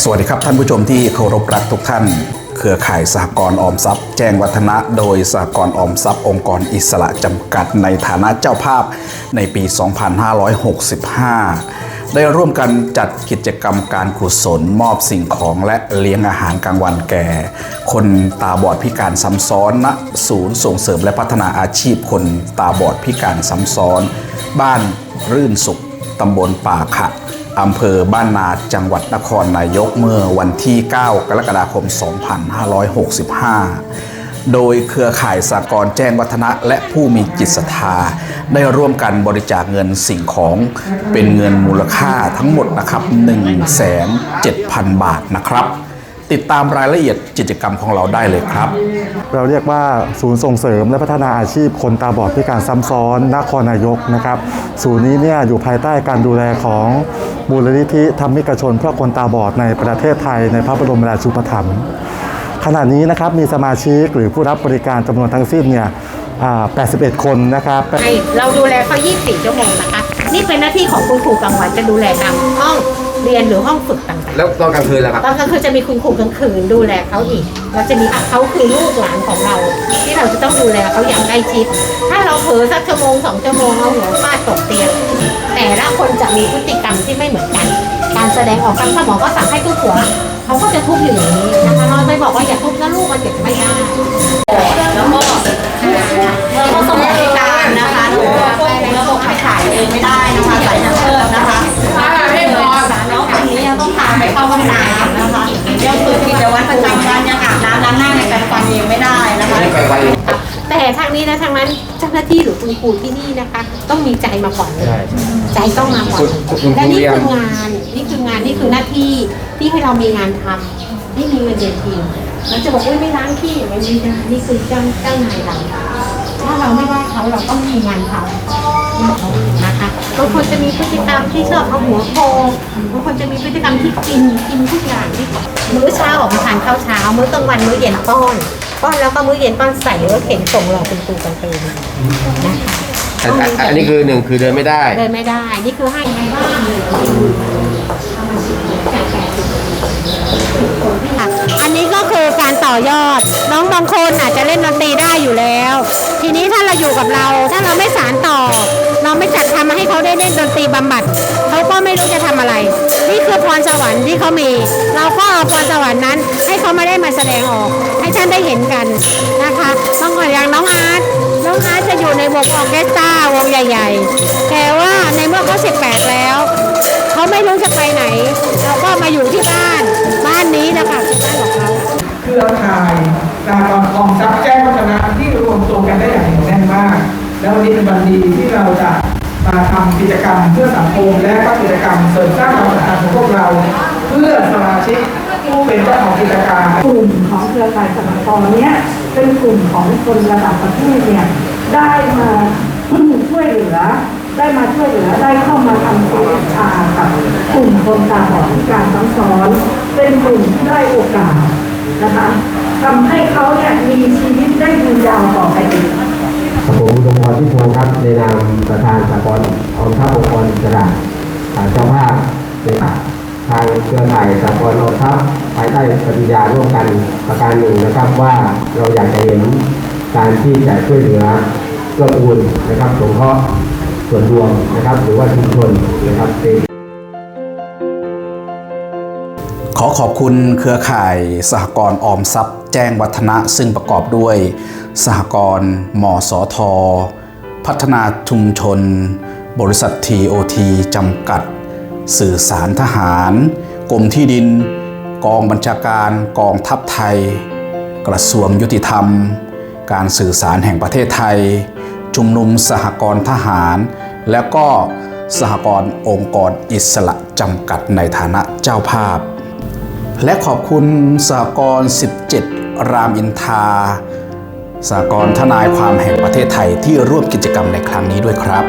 สวัสดีครับท่านผู้ชมที่เคารพรักทุกท่าน เครือข่ายสหกรณ์ออมทรัพย์ แจ้งวัฒนะโดยสหกรณ์ออมทรัพย์ องค์กรอิสระจำกัดในฐานะเจ้าภาพในปี 2565 ได้ร่วมกันจัดกิจกรรมการกุศลมอบสิ่งของและเลี้ยงอาหารกลางวันแก่ คนตาบอดพิการซ้ำซ้อนณศูนย์ส่งเสริมและพัฒนาอาชีพคนตาบอดพิการซ้ำซ้อน บ้านรื่นสุขตำบลป่าขะ อำเภอบ้านนาจังหวัดนครนายกเมื่อวันที่ 9 กรกฎาคม 2565 โดยเครือข่ายสากลแจ้งวัฒนะและผู้มีจิตศรัทธา ได้ร่วมกันบริจาคเงินสิ่งของเป็นเงินมูลค่าทั้งหมดนะครับ 1,700,000 บาทนะครับ ติดตามรายละเอียดกิจกรรมของเราได้เลยครับ เราเรียกว่าศูนย์ส่งเสริมและพัฒนาอาชีพคนตาบอดพิการซ้ำซ้อนนครนายกนะครับ ศูนย์นี้เนี่ยอยู่ภายใต้การดูแลของมูลนิธิธรรมิกชน เพื่อคนตาบอดในประเทศไทยในพระบรมราชูปถัมภ์ขณะนี้นะครับมีสมาชิกหรือผู้รับบริการจำนวนทั้งสิ้นเนี่ยอ่า81 คนนะครับให้เราดูแลเขา24 ชั่วโมงนะคะ นี่เป็นหน้าที่ของคุณครูกลางวันจะดูแลตามห้อง เรียนหรือห้องฝึกต่างแล้วตอนกลางคืนล่ะครับ ๆตอนกลางคืนจะมีคุณครูกลางคืนดูแลเขาอีก เราจะมีเขาคือลูกหลานของเรา ที่เราจะต้องดูแลเขาอย่างใกล้ชิด ถ้าเราเผลอสักชั่วโมงสองชั่วโมงเอาหัวฟาดตกเตียงแต่ละคนจะมีพฤติกรรมที่ไม่เหมือนกัน การแสดงออกกันถ้าหมอก็สั่งให้ทุบหัวเขาก็จะทุบอยู่อย่างนี้นะคะเราไม่บอกว่าอย่าทุบนะลูกมันเจ็บไม่ได้ แล้วก็ ประจำวันยังอาบน้ำล้างหน้าในแปรงฟันเองไม่ได้นะคะ ไม่ไปไวแต่ทางนี้นะทางนั้นเจ้าหน้าที่หรือคุณครูที่นี่นะคะ ต้องมีใจมาก่อนเลยใจต้องมาก่อนคุณคุณและครูนี่เรียคืนองานนี่คืองานนี่คือหน้าที่ที่ให้เรามีงานทำที่มีเงินเดือนทีเราจะบอกว่าไม่ล้างขี้ไม่ได้นี่คือเจ้าเจ้านายเราถ้าเราไม่ได้เขาเราต้องมีงานทำนะคะ บางคนจะมีพฤติกรรมที่ชอบเอาหัวโพงบางคนจะมีพฤติกรรมที่กินกินทุกอย่างที่มื้อเช้าออกมาทานข้าวเช้า มื้อกลางวันมื้อเย็นป้อน ป้อนแล้วก็มื้อเย็นป้อนใส่รถเข็นส่งเราคุณครูกันเองนะคะอันอันอันนี้คือหนึ่งคือเดินไม่ได้ เดินไม่ได้ นี่คือให้ไงบ้างค่ะอันนี้ก็คือการต่อยอด น้องบางคนอาจจะเล่นดนตรีได้อยู่แล้ว ทีนี้ถ้าเราอยู่กับเรา ถ้าเราไม่สานต่อ เราไม่จัดทำให้เขาได้เล่นดนตรีบำบัดเขาก็ไม่รู้จะทำอะไร นี่คือพรสวรรค์ที่เขามี เราก็เอาพรสวรรค์นั้น ให้เขาไมาได้มาแสดงออก ให้ท่านได้เห็นกันนะคะบางคนอย่างน้องอาร์ตน้องอาร์ตจะอยู่ในวงออเคสตราวงใหญ่ ๆ แต่ว่าในเมื่อเขา18 แล้วเขาไม่รู้จะไปไหน เราก็มาอยู่ที่บ้านบ้านนี้นะคะคือบ้านของเขาคือข่ายสากลออมทรัพแจ แล้ววันนี้เป็นวันดีที่เราจะมาทำกิจกรรมเพื่อสังคมและก็กิจกรรมเสริมสร้างความสัมพันธ์ของพวกเรา เพื่อสมาชิกผู้เป็นเจ้าของกิจการกลุ่มของเครือข่ายสหกรณ์เนี้ยเป็นกลุ่มของคนระดับประเทศเนี่ยได้มาช่วยเหลือ ได้มาช่วยเหลือได้เข้ามาทำกิจการกับกลุ่มคนตาบอดพิการซ้ำซ้อน เป็นกลุ่มที่ได้โอกาสนะคะทำให้เขาเนี่ยมีชีวิตได้ยืนยาวต่อไปอีก ผมดงพรที่พงครับในนามประธานสากลออมทรัพย์องค์กรอิสระฐานเจ้าภาพในทางเครือข่ายสากลออมทรัพย์ภายใต้ปฏิญาร่วมกันประการหนึ่งนะครับว่าเราอยากจะเห็นการที่จะช่วยเหลือเกื้อกูลนะครับสงเคราะห์ส่วนรวมนะครับ หรือว่าชุมชนนะครับเป็นขอขอบคุณเครือข่ายสหกรณ์ออมทรัพย์ แจ้งวัฒนะซึ่งประกอบด้วย สหกรณ์มสท พัฒนาชุมชน บริษัท TOT จำกัด สื่อสารทหาร กรมที่ดิน กองบัญชาการกองทัพไทย กระทรวงยุติธรรม การสื่อสารแห่งประเทศไทย ชุมนุมสหกรณ์ทหาร และก็สหกรณ์องค์กรอิสระจำกัดในฐานะเจ้าภาพ และขอบคุณสหกรณ์17 รามอินทราสากรทนายความแห่งประเทศไทยที่ร่วมกิจกรรมในครั้งนี้ด้วยครับ